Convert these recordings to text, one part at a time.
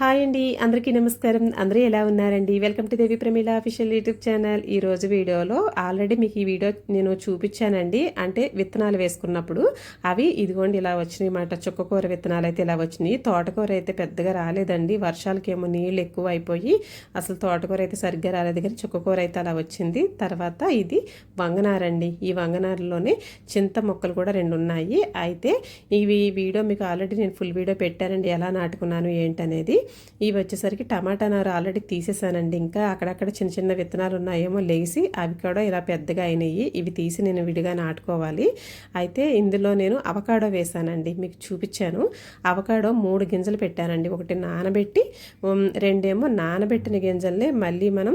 Hi అండి అందరికీ నమస్కారం. అందరూ ఎలా ఉన్నారండి? Welcome to Devi Pramila official YouTube channel ఈ రోజు వీడియోలో ఆల్రెడీ మీకు ఈ వీడియో నేను చూపించానండి. అంటే విత్తనాలు వేసుకున్నప్పుడు అవి ఇదిగోండి ఇలా వచ్చినాయి మాట. చుక్కకూర విత్తనాలు అయితే ఇలా వచ్చినాయి. తోటకూర అయితే పెద్దగా రాలేదండి. వర్షాలకి ఏమో నీళ్ళు ఎక్కువ అయిపోయి అసలు తోటకూర అయితే సరిగ్గా రాలేదు కానీ చుక్కకూర అయితే అలా వచ్చింది. తర్వాత ఇది వంగనారండి ఈ వంగనారలోనే చింత మొక్కలు కూడా రెండు ఉన్నాయి. అయితే ఇవి వీడియో మీకు ఆల్రెడీ నేను ఫుల్ వీడియో పెట్టానండి. ఎలా నాటుకున్నాను ఏంటనేది. ఇవి వచ్చేసరికి టమాటా నారు ఆల్రెడీ తీసేసానండి. ఇంకా అక్కడక్కడ చిన్న చిన్న విత్తనాలు ఉన్నాయేమో లేచి అవి కూడా ఇలా పెద్దగా అయినాయి ఇవి తీసి నేను విడిగా నాటుకోవాలి. అయితే ఇందులో నేను అవకాడో వేశానండి మీకు చూపించాను. అవకాడో మూడు గింజలు పెట్టానండి. ఒకటి నానబెట్టి రెండేమో నానబెట్టిన గింజల్ని మళ్ళీ మనం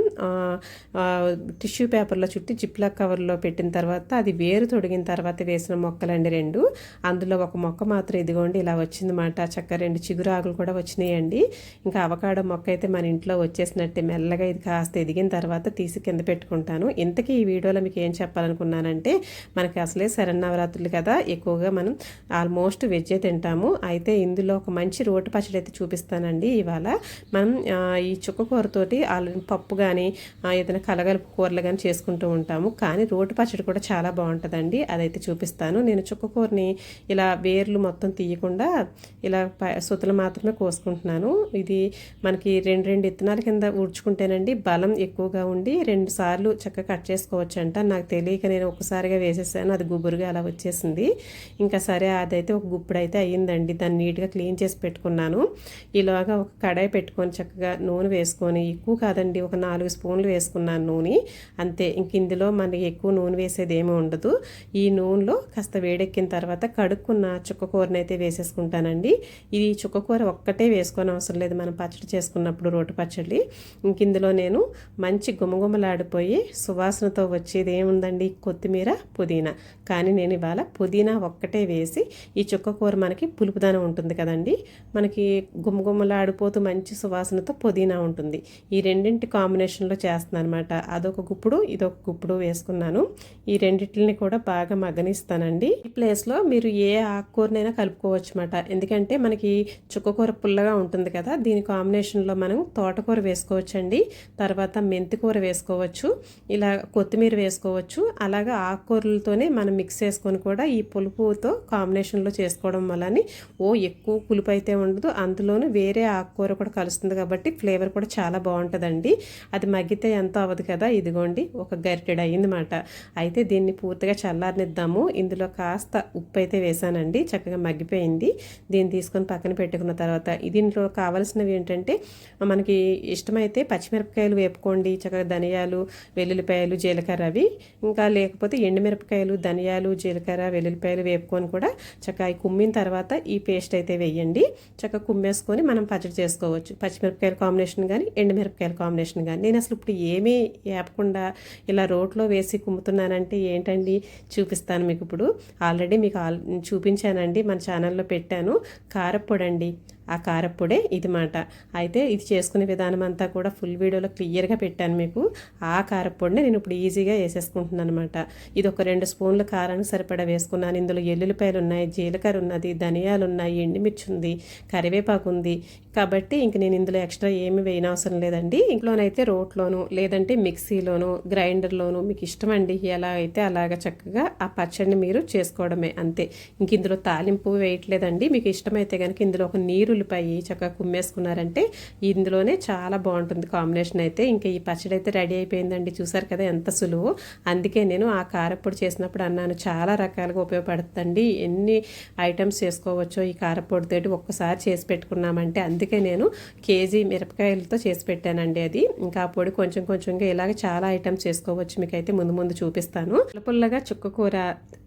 టిష్యూ పేపర్లో చుట్టి జిప్లా కవర్లో పెట్టిన తర్వాత అది వేరు తొడిగిన తర్వాత వేసిన మొక్కలండి రెండు. అందులో ఒక మొక్క మాత్రం ఇదిగోండి ఇలా వచ్చిందన్నమాట. చక్క రెండు చిగురాకులు కూడా వచ్చినాయండి. ఇంకా అవకాడో మొక్క అయితే మన ఇంట్లో వచ్చేసినట్టే మెల్లగా ఇది కాస్త ఎదిగిన తర్వాత తీసి కింద పెట్టుకుంటాను. ఇంతకీ ఈ వీడియోలో మీకు ఏం చెప్పాలనుకున్నానంటే మనకి అసలే శరన్నవరాత్రులు కదా ఎక్కువగా మనం ఆల్మోస్ట్ వెజ్జే తింటాము. అయితే ఇందులో ఒక మంచి రోటి పచ్చడి అయితే చూపిస్తానండి. ఇవాళ మనం ఈ చుక్కకూరతోటి పప్పు కానీ ఏదైనా కలగలుపు కూరలు కానీ చేసుకుంటూ ఉంటాము. కానీ రోటి పచ్చడి కూడా చాలా బాగుంటుందండి. అదైతే చూపిస్తాను. నేను చుక్కకూరని ఇలా వేర్లు మొత్తం తీయకుండా ఇలా ప- సుతలు మాత్రమే కోసుకుంటున్నాను. ఇది మనకి రెండు రెండు విత్తనాల కింద ఊడ్చుకుంటేనండి బలం ఎక్కువగా ఉండి రెండు సార్లు చక్కగా కట్ చేసుకోవచ్చు అంట నాకు తెలియక నేను ఒకసారిగా వేసేసాను. అది గుబురుగా అలా వచ్చేసింది. ఇంకా సరే అదైతే ఒక గుప్పుడు అయితే అయ్యిందండి. దాన్ని నీట్గా క్లీన్ చేసి పెట్టుకున్నాను. ఇలాగా ఒక కడాయి పెట్టుకొని చక్కగా నూనె వేసుకొని ఎక్కువ కాదండి ఒక నాలుగు స్పూన్లు వేసుకున్నాను నూనె. అంతే ఇంక ఇందులో మనకి ఎక్కువ నూనె వేసేది ఏమీ ఉండదు. ఈ నూనెలో కాస్త వేడెక్కిన తర్వాత కడుక్కున్న చుక్కకూరని అయితే వేసేసుకుంటానండి. ఇది చుక్కకూర ఒక్కటే వేసుకొని అవసరం లేదు. మనం పచ్చడి చేసుకున్నప్పుడు రోటి పచ్చడి. ఇంక ఇందులో నేను మంచి గుమగుమలాడిపోయి సువాసనతో వచ్చేది ఏముందండి? కొత్తిమీర పుదీనా. కానీ నేను ఇవాళ పుదీనా ఒక్కటే వేసి ఈ చుక్క కూర మనకి పులుపుదనం ఉంటుంది కదండి. మనకి గుమగుమలాడిపోతూ మంచి సువాసనతో పుదీనా ఉంటుంది. ఈ రెండింటి కాంబినేషన్లో చేస్తున్నాను అనమాట అదొక గుప్పుడు ఇదొక గుప్పుడు వేసుకున్నాను. ఈ రెండింటిని కూడా బాగా మగ్గనిస్తానండి. ఈ ప్లేస్లో మీరు ఏ ఆకుకూరనైనా కలుపుకోవచ్చు అనమాట ఎందుకంటే మనకి చుక్కకూర పుల్లగా ఉంటుంది కదా. దీని కాంబినేషన్లో మనం తోటకూర వేసుకోవచ్చండి. తర్వాత మెంతికూర వేసుకోవచ్చు ఇలా కొత్తిమీర వేసుకోవచ్చు అలాగా ఆకుకూరలతోనే మనం మిక్స్ చేసుకొని కూడా ఈ పులుపుతో కాంబినేషన్లో చేసుకోవడం వలని ఓ ఎక్కువ పులుపు అయితే ఉండదు అందులోనూ వేరే ఆకుకూర కూడా కలుస్తుంది కాబట్టి ఫ్లేవర్ కూడా చాలా బాగుంటుందండి. అది మగ్గితే ఎంత అవ్వదు కదా ఇదిగోండి ఒక గరిటెడ్ అయ్యిందన్నమాట అయితే దీన్ని పూర్తిగా చల్లారనిద్దాము. ఇందులో కాస్త ఉప్పు అయితే వేసానండి చక్కగా మగ్గిపోయింది. దీన్ని తీసుకొని పక్కన పెట్టుకున్న తర్వాత దీంట్లో కావాల్సినవి ఏంటంటే మనకి ఇష్టమైతే పచ్చిమిరపకాయలు వేపుకోండి చక్కగా ధనియాలు వెల్లుల్లిపాయలు జీలకర్ర అవి. ఇంకా లేకపోతే ఎండుమిరపకాయలు ధనియాలు జీలకర్ర వెల్లుల్లిపాయలు వేపుకొని కూడా చక్కగా కుమ్మిన తర్వాత ఈ పేస్ట్ అయితే వేయండి. చక్కగా కుమ్మేసుకొని మనం పచ్చడి చేసుకోవచ్చు. పచ్చిమిరపకాయల కాంబినేషన్ కానీ ఎండుమిరపకాయల కాంబినేషన్ కానీ నేను అసలు ఇప్పుడు ఏమీ వేపకుండా ఇలా రోట్లో వేసి కుమ్ముతున్నానంటే ఏంటండి? చూపిస్తాను మీకు ఇప్పుడు. ఆల్రెడీ మీకు ఆల్ చూపించానండి మన ఛానల్లో పెట్టాను. కారప్పొడి అండి ఆ కారప్పొడే ఇది మాట అయితే ఇది చేసుకునే విధానం అంతా కూడా ఫుల్ వీడియోలో క్లియర్గా పెట్టాను మీకు. ఆ కారప్పొడిని నేను ఇప్పుడు ఈజీగా వేసేసుకుంటున్నాను అనమాట ఇది ఒక రెండు స్పూన్ల కారానికి సరిపడా వేసుకున్నాను. ఇందులో ఎల్లుల్లిపాయలు ఉన్నాయి జీలకర్ర ఉన్నది ధనియాలు ఉన్నాయి ఎండుమిర్చి ఉంది కరివేపాకు ఉంది కాబట్టి ఇంక నేను ఇందులో ఎక్స్ట్రా ఏమి వేయనవసరం లేదండి. ఇంట్లోనైతే రోట్లోను లేదంటే మిక్సీలోను గ్రైండర్లోను మీకు ఇష్టం అండి ఎలా అయితే అలాగ చక్కగా ఆ పచ్చడిని మీరు చేసుకోవడమే అంతే. ఇంక ఇందులో తాలింపు వేయట్లేదండి. మీకు ఇష్టమైతే కనుక ఇందులో ఒక నీరుల్లిపాయ చక్కగా కుమ్మేసుకున్నారంటే ఇందులోనే చాలా బాగుంటుంది కాంబినేషన్ అయితే. ఇంకా ఈ పచ్చడి అయితే రెడీ అయిపోయిందండి. చూసారు కదా ఎంత సులువు. అందుకే నేను ఆ కారప్పొడి చేసినప్పుడు అన్నాను చాలా రకాలుగా ఉపయోగపడుతుందండి. ఎన్ని ఐటమ్స్ చేసుకోవచ్చో ఈ కారపొడితోటి ఒక్కసారి చేసి పెట్టుకున్నామంటే అందుకే నేను కేజీ మిరపకాయలతో చేసి పెట్టానండి అది. ఇంకా ఆ పొడి కొంచెం కొంచెంగా ఇలాగ చాలా ఐటమ్స్ చేసుకోవచ్చు. మీకైతే ముందు ముందు చూపిస్తాను. పుల్లగా చుక్క కూర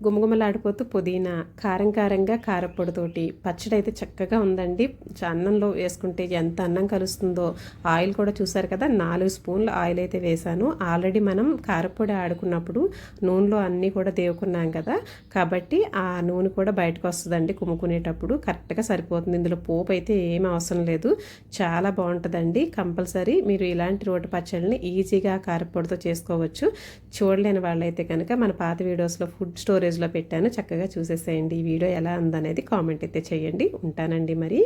గుమగుమలాడిపోతూ పుదీనా కారం కారంగా కారప్పొడితోటి పచ్చడి అయితే చక్కగా ఉందండి. అన్నంలో వేసుకుంటే ఎంత అన్నం కలుస్తుందో. ఆయిల్ కూడా చూసారు కదా నాలుగు స్పూన్లు ఆయిల్ అయితే వేసాను ఆల్రెడీ మనం కారప్పొడి ఆడుకున్నప్పుడు నూనెలో అన్నీ కూడా దేవుకున్నాం కదా. కాబట్టి ఆ నూనె కూడా బయటకు వస్తుందండి కుమ్ముకునేటప్పుడు. కరెక్ట్గా సరిపోతుంది. ఇందులో పోపు అయితే ఏం అవసరం లేదు. చాలా బాగుంటుందండి. కంపల్సరీ మీరు ఇలాంటి రోటి పచ్చళ్ళని ఈజీగా కారపొడితో చేసుకోవచ్చు. చూడలేని వాళ్ళైతే కనుక మన పాత వీడియోస్లో ఫుడ్ స్టోరేజ్లో పెట్టాను. చక్కగా చూసేసేయండి. ఈ వీడియో ఎలా ఉందనేది కామెంట్ అయితే చేయండి. ఉంటానండి మరి.